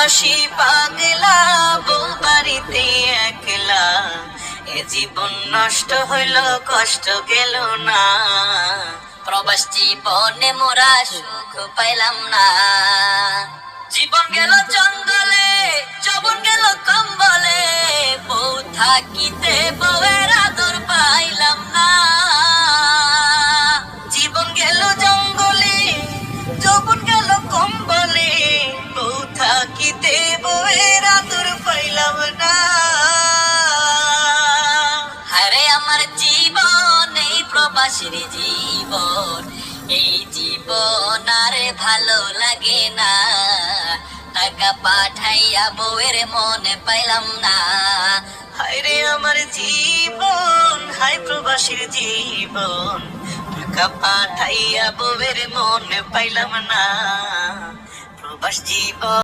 প্রবাসী পাগলা বাড়িতে একলা। এ জীবন নষ্ট হইল, কষ্ট গেল না। প্রবাস জীবনে মোরা সুখ পাইলাম না। জীবন গেল জঙ্গলে, যবন গেল কম্বলে। বউ থাকিতে আরে আমার জীবন, এই প্রবাসীর জীবন, এই জীবন আরে ভালো লাগে না। টাকা পাঠাইয়া বউয়ের মনে পাইলাম না। হায়রে আমার জীবন হাই প্রবাসীর জীবন, টাকা পাঠাইয়া বউয়ের মনে পাইলাম না। প্রবাস জীবন